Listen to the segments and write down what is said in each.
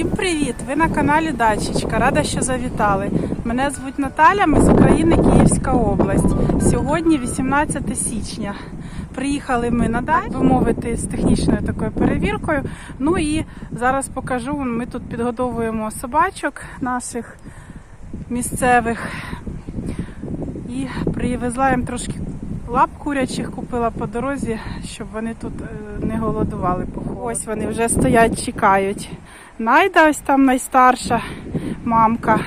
Всім привіт! Ви на каналі Дачечка. Рада, що завітали. Мене звуть Наталя, ми з України, Київська область. Сьогодні 18 січня. Приїхали ми на дачу, так мовити, з технічною такою перевіркою. Ну і зараз покажу. Ми тут підгодовуємо собачок наших місцевих. І привезла їм трошки лап курячих, купила по дорозі, щоб вони тут е, не голодували. Ось вони вже стоять, чекають. Найда ось там найстарша мамка,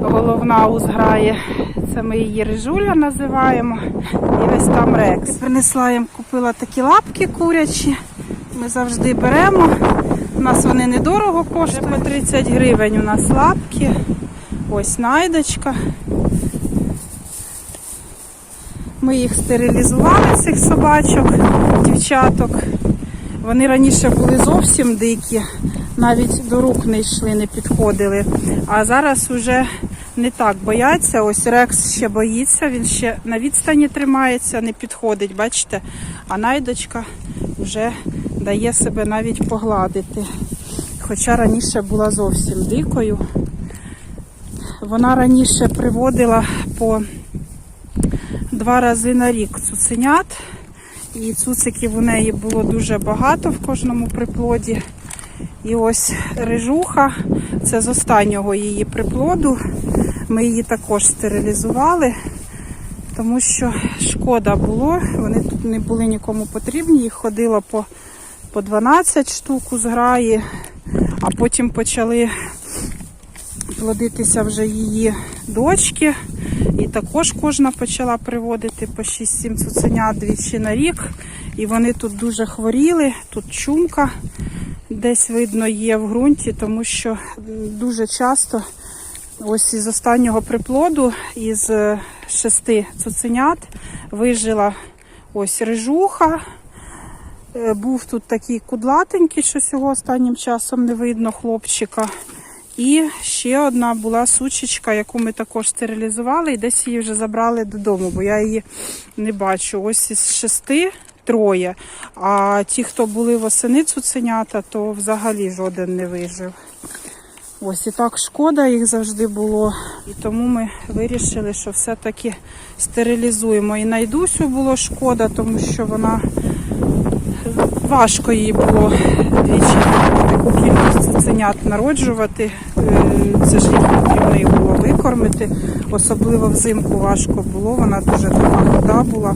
головна узграє. Це ми її Рижуля називаємо. І ось там Рекс. Принесла їм, купила такі лапки курячі. Ми завжди беремо. У нас вони недорого коштують. По 30 гривень у нас лапки. Ось найдочка. Ми їх стерилізували, цих собачок, дівчаток. Вони раніше були зовсім дикі, навіть до рук не йшли, не підходили. А зараз вже не так бояться. Ось Рекс ще боїться, він ще на відстані тримається, не підходить, бачите? А найдочка вже дає себе навіть погладити. Хоча раніше була зовсім дикою. Вона раніше приводила по два рази на рік цуценят. І цуциків у неї було дуже багато в кожному приплоді. І ось рижуха, це з останнього її приплоду. Ми її також стерилізували, тому що шкода було, вони тут не були нікому потрібні, їх ходило по, по 12 штук у зграї, а потім почали плодитися вже її дочки. І також кожна почала приводити по 6-7 цуценят двічі на рік. І вони тут дуже хворіли. Тут чумка десь видно є в ґрунті, тому що дуже часто ось із останнього приплоду із е, шести цуценят вижила ось рижуха. Е, Був тут такий кудлатенький, що цього останнім часом не видно хлопчика. І ще одна була сучечка, яку ми також стерилізували, і десь її вже забрали додому, бо я її не бачу. Ось із шести троє. А ті, хто були восени цуценята, то взагалі жоден не вижив. Ось і так шкода їх завжди було. І тому ми вирішили, що все-таки стерилізуємо. І найдусю було шкода, тому що вона важко їй було двічі таку кількість цуценят народжувати. Е, Це ж їх потрібно було викормити. Особливо взимку важко було, вона дуже така хода була.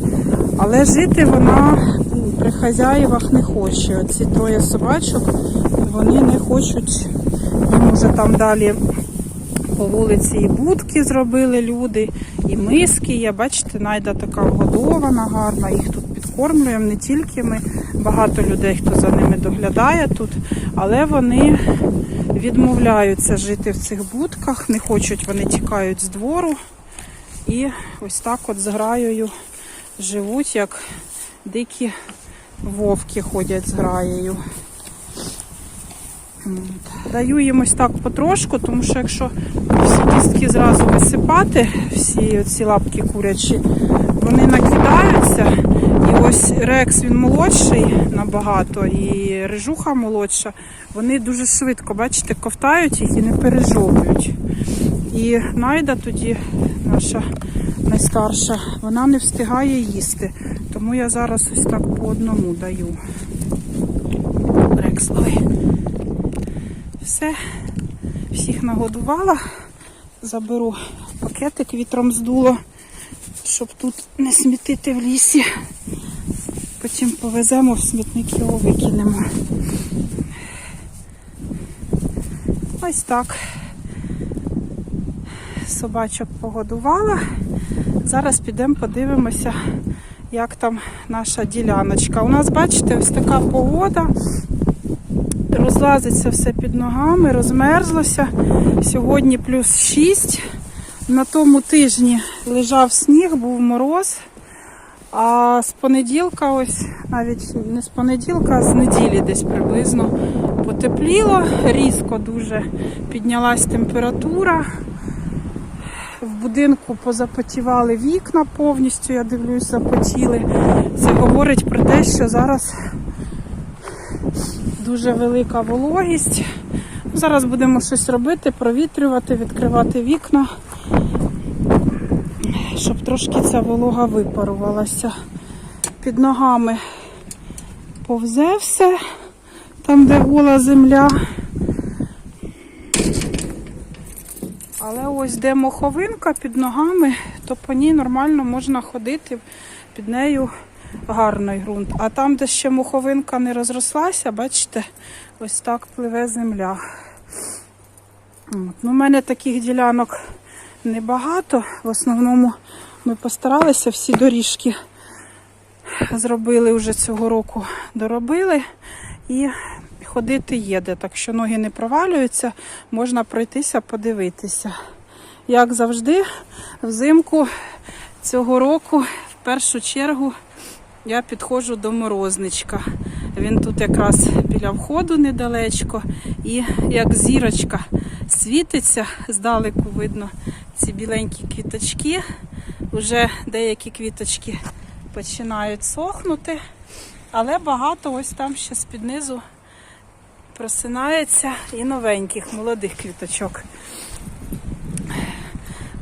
Але жити вона при хазяївах не хоче. Оці троє собачок вони не хочуть. Їм уже там далі по вулиці і будки зробили люди, і миски є. Бачите, найда така вгодована, гарна. Їх тут підкормлюємо, не тільки ми, багато людей, хто за ними доглядає тут, але вони відмовляються жити в цих будках, не хочуть, вони тікають з двору. І ось так от з граєю живуть, як дикі вовки ходять з граєю. Даю їм ось так потрошку, тому що якщо всі кістки зразу висипати, всі ці лапки курячі, вони накидаються. Ось рекс він молодший набагато, і рижуха молодша. Вони дуже швидко, бачите, ковтають їх і не пережовують. І найда тоді, наша найстарша, вона не встигає їсти. Тому я зараз ось так по одному даю. Рекс. Все, всіх нагодувала. Заберу пакетик вітром здуло, щоб тут не смітити в лісі. Потім повеземо в смітник його викинемо. Ось так. Собачок погодувала. Зараз підемо подивимося, як там наша діляночка. У нас, бачите, ось така погода розлазиться все під ногами, розмерзлося. Сьогодні плюс 6. На тому тижні лежав сніг, був мороз. А з понеділка, ось навіть не з понеділка, а з неділі десь приблизно потепліло, різко дуже піднялась температура. В будинку позапотівали вікна повністю, я дивлюсь, запотіли. Це говорить про те, що зараз дуже велика вологість. Зараз будемо щось робити, провітрювати, відкривати вікна, трошки ця волога випарувалася. Під ногами повзе все, там, де гола земля. Але ось де моховинка під ногами, то по ній нормально можна ходити, під нею гарний ґрунт. А там, де ще моховинка не розрослася, бачите, ось так пливе земля. Ну, у мене таких ділянок небагато. В основному ми постаралися всі доріжки зробили вже цього року, доробили і ходити є де. Так що ноги не провалюються, можна пройтися, подивитися. Як завжди, взимку цього року в першу чергу я підходжу до морозничка. Він тут якраз біля входу недалечко, і як зірочка світиться, здалеку видно ці біленькі квіточки. Уже деякі квіточки починають сохнути, але багато ось там ще з-під низу просинається і новеньких молодих квіточок.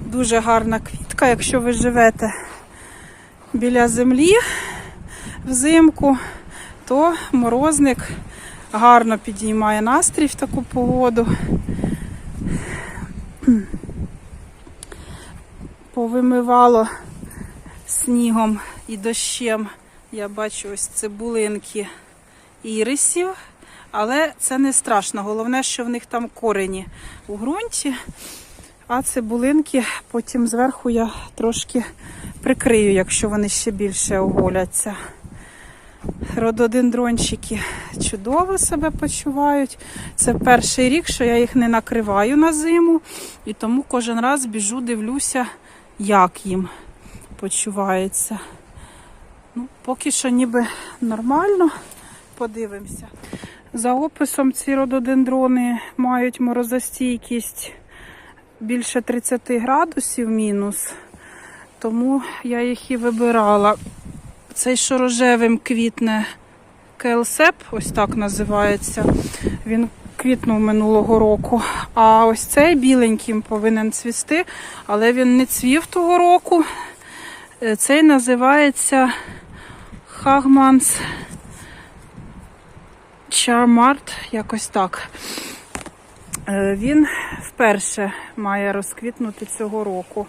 Дуже гарна квітка, якщо ви живете біля землі взимку, то морозник гарно підіймає настрій в таку погоду. Повимивало снігом і дощем. Я бачу ось цибулинки ірисів, але це не страшно. Головне, що в них там корені у ґрунті. А цибулинки потім зверху я трошки прикрию, якщо вони ще більше оголяться. Рододендрончики чудово себе почувають. Це перший рік, що я їх не накриваю на зиму, і тому кожен раз біжу, дивлюся, як їм почувається. Ну, Поки що ніби нормально. Подивимося. За описом ці рододендрони мають морозостійкість більше 30 градусів мінус, тому я їх і вибирала. Цей що рожевим квітне келсеп, ось так називається. Він квітнув минулого року. А ось цей біленьким повинен цвісти, але він не цвів того року. Е, Цей називається Хагманс Чармарт, якось так. Е, Він вперше має розквітнути цього року.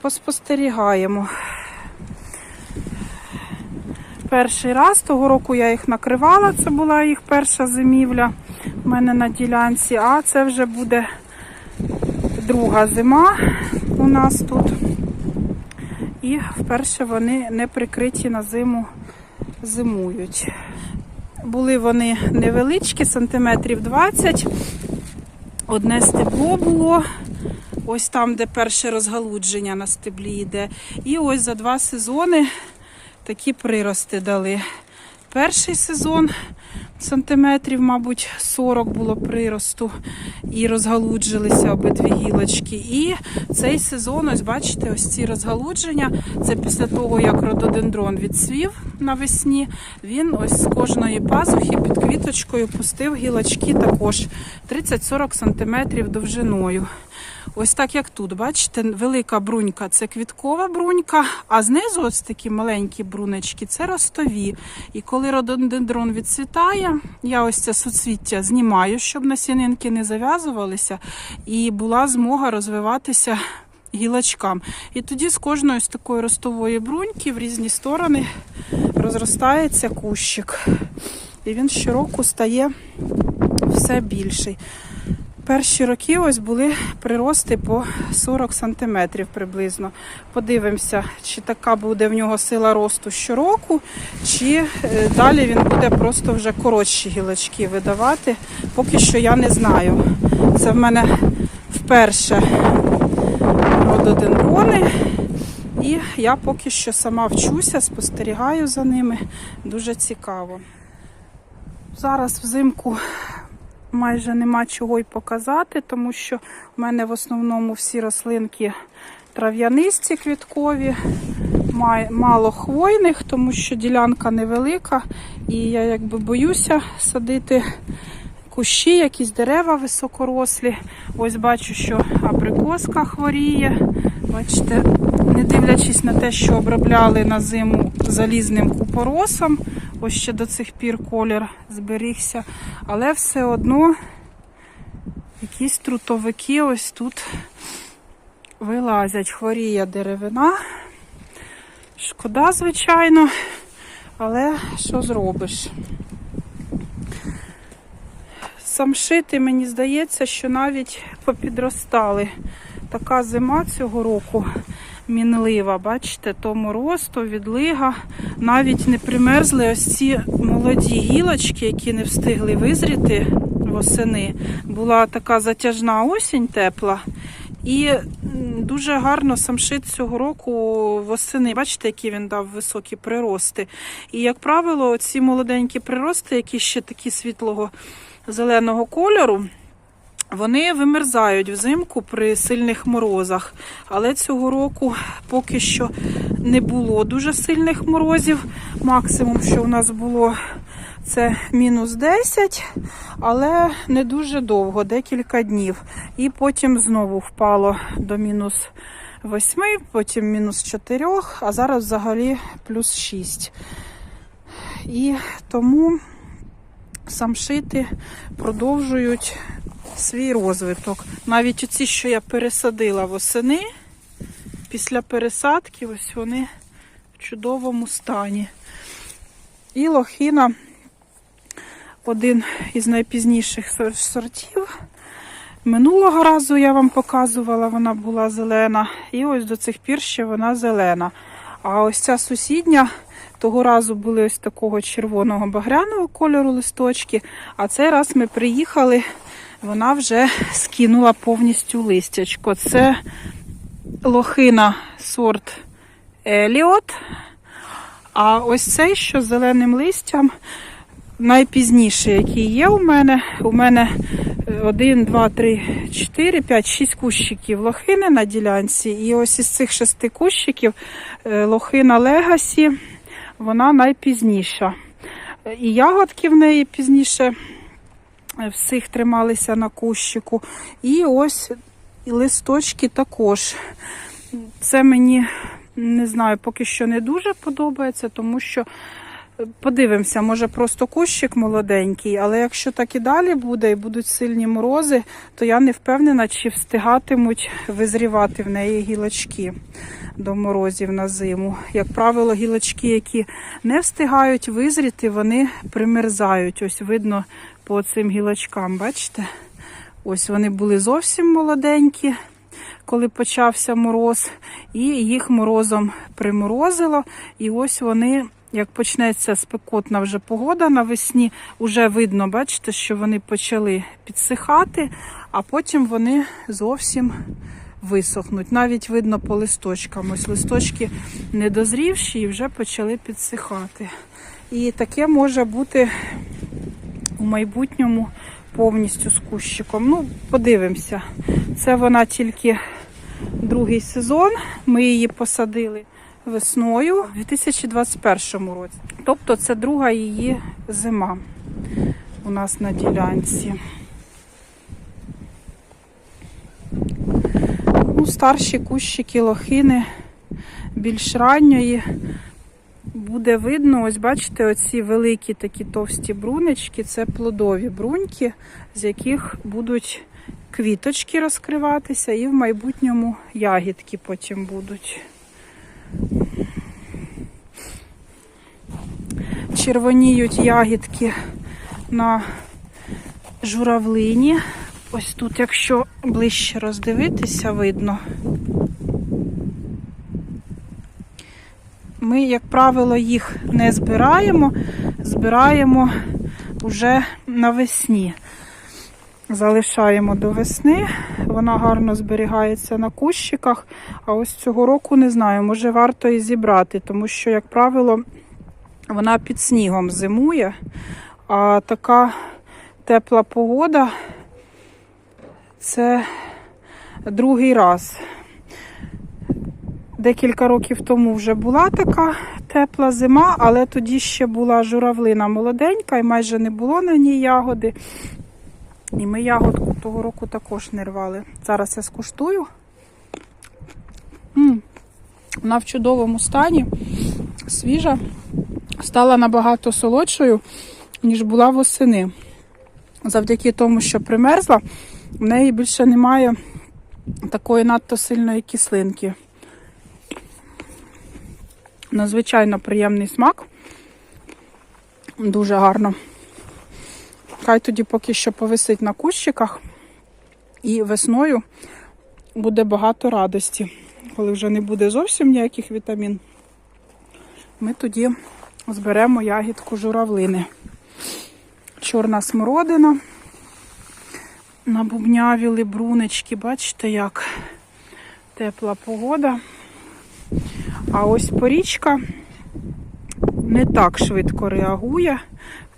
Поспостерігаємо. Перший раз того року я їх накривала, це була їх перша зимівля в мене на ділянці, а це вже буде друга зима у нас тут. І вперше вони не прикриті на зиму зимують. Були вони невеличкі, сантиметрів 20. Одне стебло було. Ось там, де перше розгалудження на стеблі йде. І ось за два сезони такі прирости дали. Перший сезон сантиметрів, мабуть, 40 було приросту і розгалуджилися обидві гілочки. І цей сезон, ось бачите, ось ці розгалудження. Це після того, як рододендрон відсвів навесні, він ось з кожної пазухи під квіточкою пустив гілочки також 30-40 сантиметрів довжиною. Ось так як тут, бачите, велика брунька це квіткова брунька, а знизу ось такі маленькі брунечки це ростові. І коли рододендрон відцвітає, я ось це суцвіття знімаю, щоб насінинки не зав'язувалися, і була змога розвиватися гілочкам. І тоді з кожної з такої ростової бруньки в різні сторони розростається кущик. І він щороку стає все більший. Перші роки ось були прирости по 40 сантиметрів приблизно. Подивимося, чи така буде в нього сила росту щороку, чи е, далі він буде просто вже коротші гілочки видавати. Поки що я не знаю. Це в мене вперше рододендрони. І я поки що сама вчуся, спостерігаю за ними. Дуже цікаво. Зараз взимку майже нема чого й показати, тому що в мене в основному всі рослинки трав'янисті квіткові. мало хвойних, тому що ділянка невелика, і я якби боюся садити кущі, якісь дерева високорослі. Ось бачу, що абрикоска хворіє. Бачите, не дивлячись на те, що обробляли на зиму залізним купоросом, ось ще до цих пір колір зберігся, але все одно якісь трутовики ось тут вилазять. Хворіє деревина. Шкода, звичайно, але що зробиш? Самшити, мені здається, що навіть попідростали. Така зима цього року мінлива. Бачите, то мороз, то відлига. Навіть не примерзли ось ці молоді гілочки, які не встигли визріти восени. Була така затяжна осінь тепла. І дуже гарно самшит цього року восени. Бачите, які він дав високі прирости. І, як правило, ці молоденькі прирости, які ще такі світлого зеленого кольору, вони вимерзають взимку при сильних морозах. Але цього року поки що не було дуже сильних морозів. Максимум, що у нас було, це мінус 10, але не дуже довго, декілька днів. І потім знову впало до мінус 8, потім мінус 4, а зараз взагалі плюс 6. І тому самшити продовжують свій розвиток. Навіть оці, що я пересадила восени, після пересадки, ось вони в чудовому стані. І лохина один із найпізніших сортів. Минулого разу я вам показувала, вона була зелена. І ось до цих пір ще вона зелена. А ось ця сусідня того разу були ось такого червоного багряного кольору листочки. А цей раз ми приїхали, вона вже скинула повністю листячко. Це лохина сорт Еліот. А ось цей, що з зеленим листям, найпізніший, який є у мене. У мене 1, 2, 3, 4, 5, 6 кущиків лохини на ділянці. І ось із цих шести кущиків е, лохина Легасі, вона найпізніша. І ягодки в неї пізніше всіх трималися на кущику. І ось листочки також. Це мені не знаю, поки що не дуже подобається, тому що е, подивимося, може просто кущик молоденький, але якщо так і далі буде, і будуть сильні морози, то я не впевнена, чи встигатимуть визрівати в неї гілочки до морозів на зиму. Як правило, гілочки, які не встигають визріти, вони примерзають. Ось видно по цим гілочкам, бачите? Ось вони були зовсім молоденькі коли почався мороз, і їх морозом приморозило. І ось вони, як почнеться спекотна вже погода навесні, вже видно, бачите, що вони почали підсихати, а потім вони зовсім висохнуть. Навіть видно по листочкам. Ось листочки недозрівші і вже почали підсихати. І таке може бути у майбутньому повністю з кущиком. Ну, подивимося. Це вона тільки другий сезон. Ми її посадили весною у 2021 році. Тобто це друга її зима у нас на ділянці. Ну, старші кущики лохини більш ранньої. Буде видно, ось бачите, оці великі такі товсті брунечки, це плодові бруньки, з яких будуть квіточки розкриватися, і в майбутньому ягідки потім будуть. Червоніють ягідки на журавлині. Ось тут, якщо ближче роздивитися, видно. Ми, як правило, їх не збираємо, збираємо вже навесні. Залишаємо до весни, вона гарно зберігається на кущиках. А ось цього року не знаю, може варто і зібрати, тому що, як правило, вона під снігом зимує, а така тепла погода це другий раз. Декілька років тому вже була така тепла зима, але тоді ще була журавлина молоденька і майже не було на ній ягоди. І ми ягодку того року також не рвали. Зараз я скуштую. м Вона в чудовому стані, свіжа, стала набагато солодшою, ніж була восени. Завдяки тому, що примерзла, в неї більше немає такої надто сильної кислинки. Надзвичайно приємний смак. Дуже гарно. Хай тоді поки що повисить на кущиках. І весною буде багато радості. Коли вже не буде зовсім ніяких вітамін, ми тоді зберемо ягідку журавлини. Чорна смородина. Набубнявіли брунечки, бачите, як тепла погода. А ось порічка не так швидко реагує.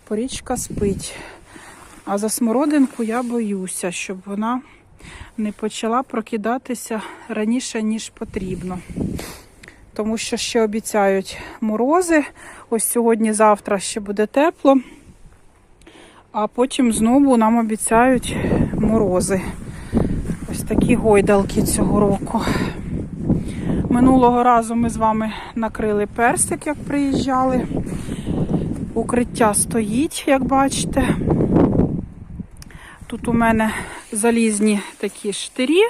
Порічка спить. А за смородинку я боюся, щоб вона не почала прокидатися раніше, ніж потрібно. Тому що ще обіцяють морози. Ось сьогодні-завтра ще буде тепло. А потім знову нам обіцяють морози. Ось такі гойдалки цього року. Минулого разу ми з вами накрили персик, як приїжджали. Укриття стоїть, як бачите. Тут у мене залізні такі штирі,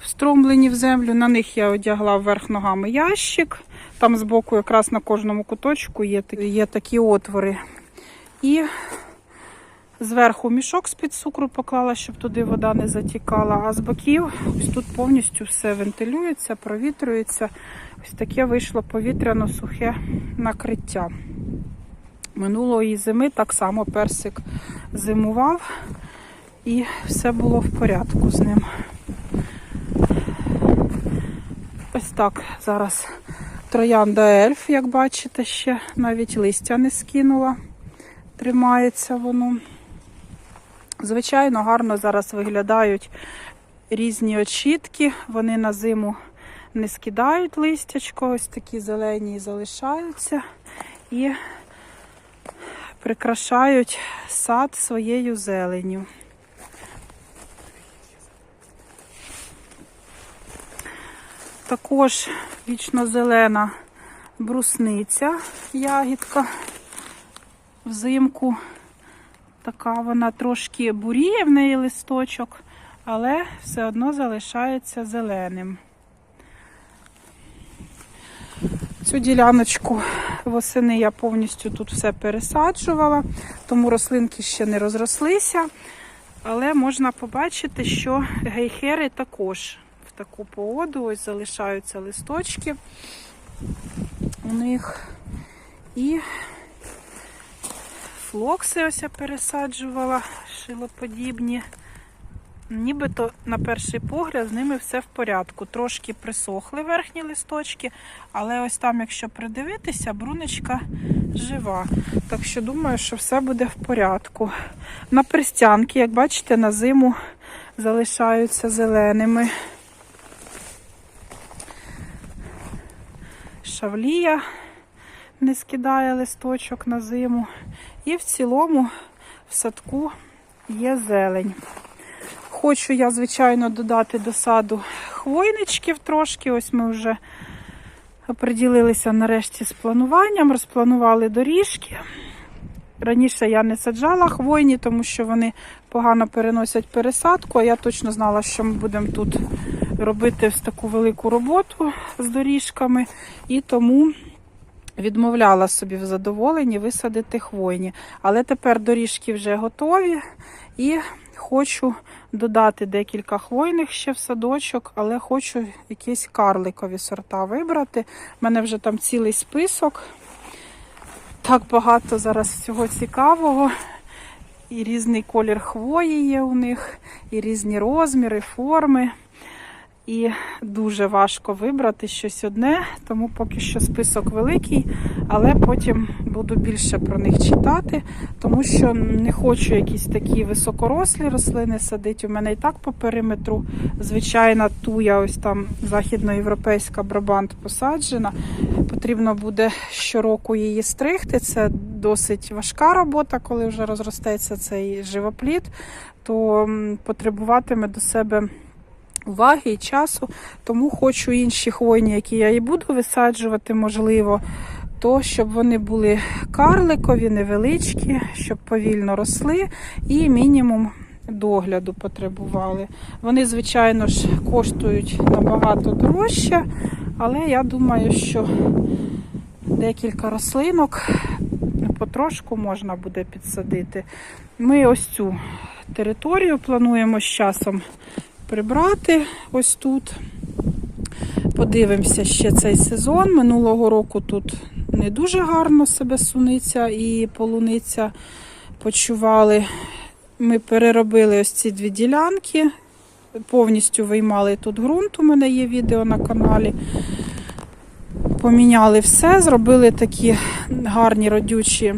встромлені в землю. На них я одягла вверх ногами ящик. Там збоку, якраз на кожному куточку, є, такі- є такі отвори. І зверху мішок з-під цукру поклала, щоб туди вода не затікала. А з боків ось тут повністю все вентилюється, провітрюється. Ось таке вийшло повітряно-сухе накриття. Минулої зими так само персик зимував і все було в порядку з ним. Ось так зараз троянда ельф, як бачите, ще навіть листя не скинула. Тримається воно. Звичайно, гарно зараз виглядають різні очітки. Вони на зиму не скидають листячко, ось такі зелені залишаються. І прикрашають сад своєю зеленю. Також вічно зелена брусниця, ягідка взимку. Така вона трошки буріє в неї листочок, але все одно залишається зеленим. Цю діляночку восени я повністю тут все пересаджувала, тому рослинки ще не розрослися. Але можна побачити, що гейхери також в таку погоду ось залишаються листочки у них. І флокси ось я пересаджувала, шилоподібні. Нібито на перший погляд з ними все в порядку. Трошки присохли верхні листочки, але ось там, якщо придивитися, брунечка жива. Так що думаю, що все буде в порядку. На перстянки, як бачите, на зиму залишаються зеленими. Шавлія не скидає листочок на зиму. І в цілому в садку є зелень. Хочу я, звичайно, додати до саду хвойничків трошки. Ось ми вже приділилися нарешті з плануванням, розпланували доріжки. Раніше я не саджала хвойні, тому що вони погано переносять пересадку, а я точно знала, що ми будемо тут робити ось таку велику роботу з доріжками. І тому відмовляла собі в задоволенні висадити хвойні. Але тепер доріжки вже готові і хочу додати декілька хвойних ще в садочок, але хочу якісь карликові сорта вибрати. У мене вже там цілий список. Так багато зараз всього цікавого. І різний колір хвої є у них, і різні розміри, форми. І дуже важко вибрати щось одне, тому поки що список великий, але потім буду більше про них читати, тому що не хочу якісь такі високорослі рослини садити. У мене і так по периметру звичайна туя, ось там західноєвропейська брабант посаджена. Потрібно буде щороку її стригти. Це досить важка робота, коли вже розростеться цей живоплід, то потребуватиме до себе уваги і часу. Тому хочу інші хвойні, які я і буду висаджувати, можливо, то щоб вони були карликові, невеличкі, щоб повільно росли і мінімум догляду потребували. Вони, звичайно ж, коштують набагато дорожче, але я думаю, що декілька рослинок потрошку можна буде підсадити. Ми ось цю територію плануємо з часом прибрати ось тут. Подивимося ще цей сезон. Минулого року тут не дуже гарно себе суниця і полуниця почували. Ми переробили ось ці дві ділянки, повністю виймали тут ґрунт. У мене є відео на каналі. Поміняли все, зробили такі гарні родючі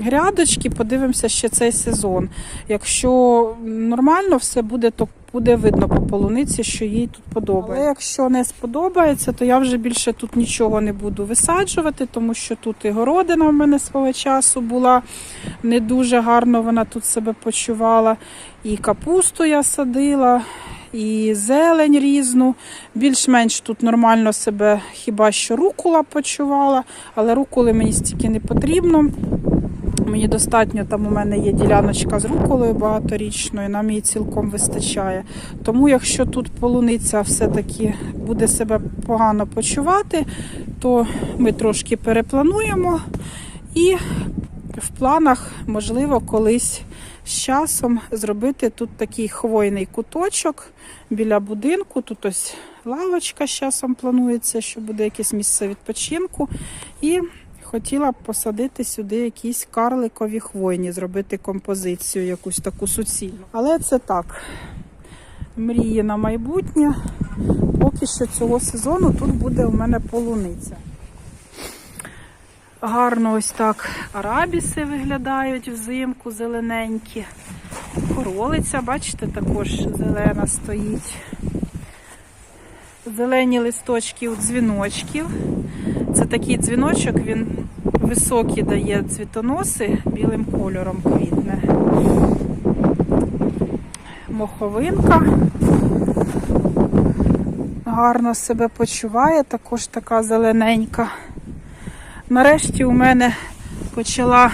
грядочки. Подивимося ще цей сезон. Якщо нормально все буде, то буде видно по полуниці, що їй тут подобається. Але якщо не сподобається, то я вже більше тут нічого не буду висаджувати, тому що тут і городина в мене свого часу була не дуже гарно вона тут себе почувала. І капусту я садила, і зелень різну. Більш-менш тут нормально себе хіба що рукула почувала, але рукули мені стільки не потрібно. Мені достатньо, там у мене є діляночка з руколою багаторічною, нам її цілком вистачає. Тому, якщо тут полуниця все-таки буде себе погано почувати, то ми трошки переплануємо і в планах, можливо, колись з часом зробити тут такий хвойний куточок біля будинку. Тут ось лавочка з часом планується, що буде якесь місце відпочинку. І хотіла б посадити сюди якісь карликові хвойні, зробити композицію якусь таку суцільну. Але це так. Мрії на майбутнє. Поки що цього сезону тут буде у мене полуниця. Гарно ось так арабіси виглядають взимку, зелененькі. Королиця, бачите, також зелена стоїть. Зелені листочки у дзвіночків. Це такий дзвіночок, він високі дає цвітоноси, білим кольором квітне. Моховинка. Гарно себе почуває, також така зелененька. Нарешті у мене почала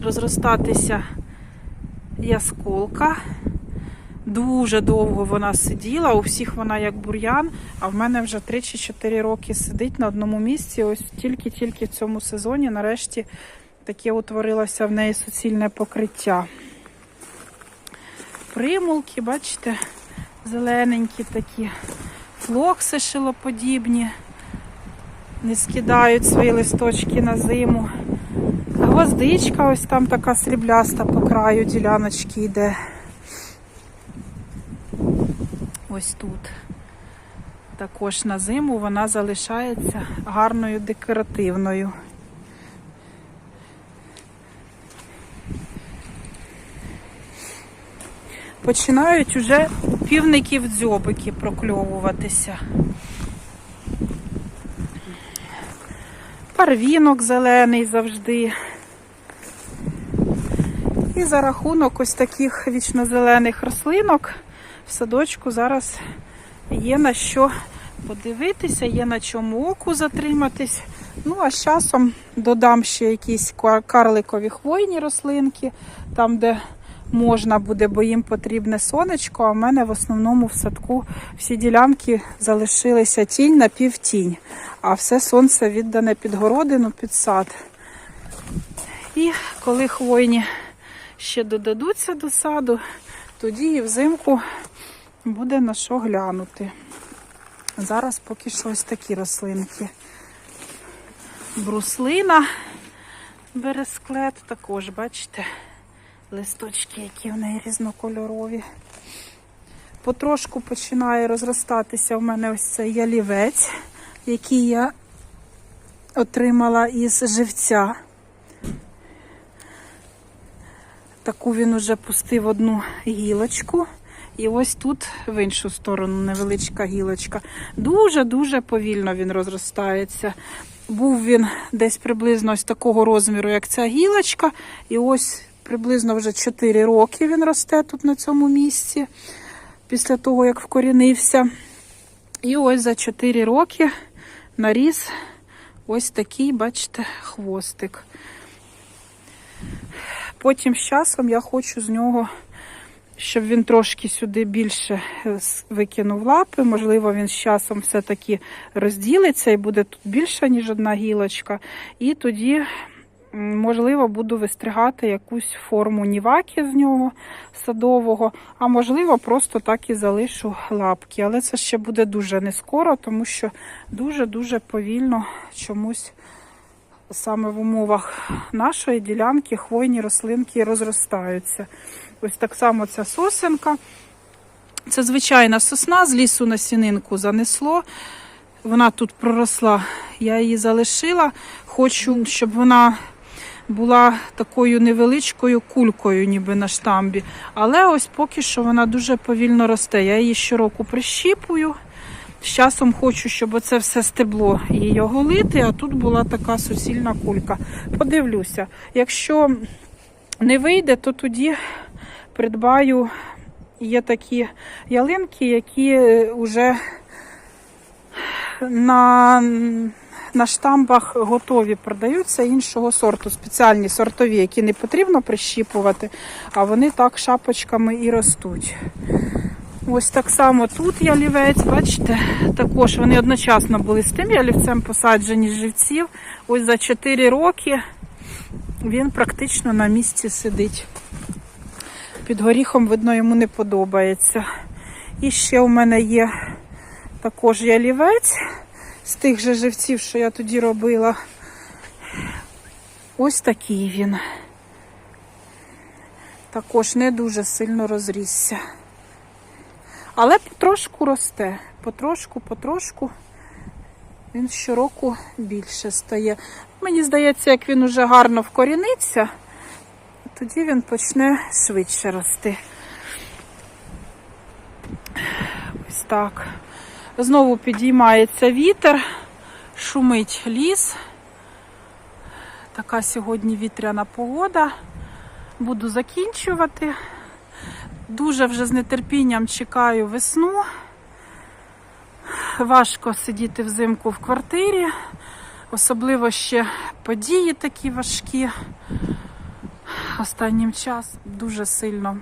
розростатися ясколка. Дуже довго вона сиділа, у всіх вона як бур'ян, а в мене вже 3 чи 4 роки сидить на одному місці. Ось тільки-тільки в цьому сезоні нарешті таке утворилося в неї суцільне покриття. Примулки, бачите, зелененькі такі, флокси шилоподібні, не скидають свої листочки на зиму. Гвоздичка, ось там така срібляста по краю діляночки йде. Ось тут. Також на зиму вона залишається гарною декоративною. Починають уже півників дзьобики прокльовуватися. Парвінок зелений завжди. І за рахунок ось таких вічнозелених рослинок в садочку зараз є на що подивитися, є на чому оку затриматись. Ну, а з часом додам ще якісь карликові хвойні рослинки, там, де можна буде, бо їм потрібне сонечко. А в мене в основному в садку всі ділянки залишилися тінь на півтінь, а все сонце віддане під городину, під сад. І коли хвойні ще додадуться до саду, тоді і взимку буде на що глянути. Зараз поки що ось такі рослинки. Бруслина бересклет також, бачите, листочки, які в неї різнокольорові. Потрошку починає розростатися в мене ось цей ялівець, який я отримала із живця. Таку він уже пустив одну гілочку. І ось тут в іншу сторону невеличка гілочка. Дуже-дуже повільно він розростається. Був він десь приблизно ось такого розміру, як ця гілочка. І ось приблизно вже 4 роки він росте тут на цьому місці, після того, як вкорінився. І ось за 4 роки наріс ось такий, бачите, хвостик. Потім з часом я хочу з нього, щоб він трошки сюди більше е, викинув лапи. Можливо, він з часом все-таки розділиться і буде тут більше, ніж одна гілочка. І тоді, можливо, буду вистригати якусь форму ніваки з нього садового, а можливо, просто так і залишу лапки. Але це ще буде дуже не скоро, тому що дуже-дуже повільно чомусь саме в умовах нашої ділянки хвойні рослинки розростаються. Ось так само ця сосенка. Це звичайна сосна, з лісу на сінинку занесло. Вона тут проросла. Я її залишила. Хочу, щоб вона була такою невеличкою кулькою, ніби на штамбі. Але ось поки що вона дуже повільно росте. Я її щороку прищіпую. З часом хочу, щоб оце все стебло її оголити, а тут була така суцільна кулька. Подивлюся. Якщо не вийде, то тоді придбаю. Є такі ялинки, які вже на, на штамбах готові продаються іншого сорту, спеціальні сортові, які не потрібно прищіпувати, а вони так шапочками і ростуть. Ось так само тут ялівець, бачите, також вони одночасно були з тим ялівцем посаджені живців. Ось за 4 роки він практично на місці сидить. Під горіхом, видно, йому не подобається. І ще у мене є також ялівець з тих же живців, що я тоді робила. Ось такий він. Також не дуже сильно розрісся. Але потрошку росте. Потрошку, потрошку він щороку більше стає. Мені здається, як він уже гарно вкоріниться, тоді він почне швидше рости. Ось так. Знову підіймається вітер, шумить ліс. Така сьогодні вітряна погода. Буду закінчувати. Дуже вже з нетерпінням чекаю весну. Важко сидіти взимку в квартирі, особливо ще події такі важкі. Останнім часом дуже сильно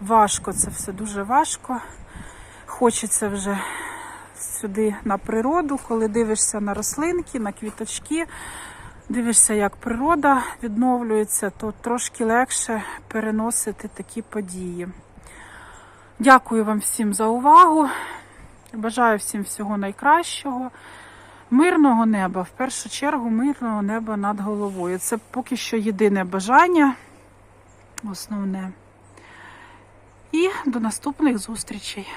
важко це все, дуже важко. Хочеться вже сюди на природу, коли дивишся на рослинки, на квіточки. Дивишся, як природа відновлюється, то трошки легше переносити такі події. Дякую вам всім за увагу. Бажаю всім всього найкращого. Мирного неба, в першу чергу, мирного неба над головою. Це поки що єдине бажання, основне. І до наступних зустрічей.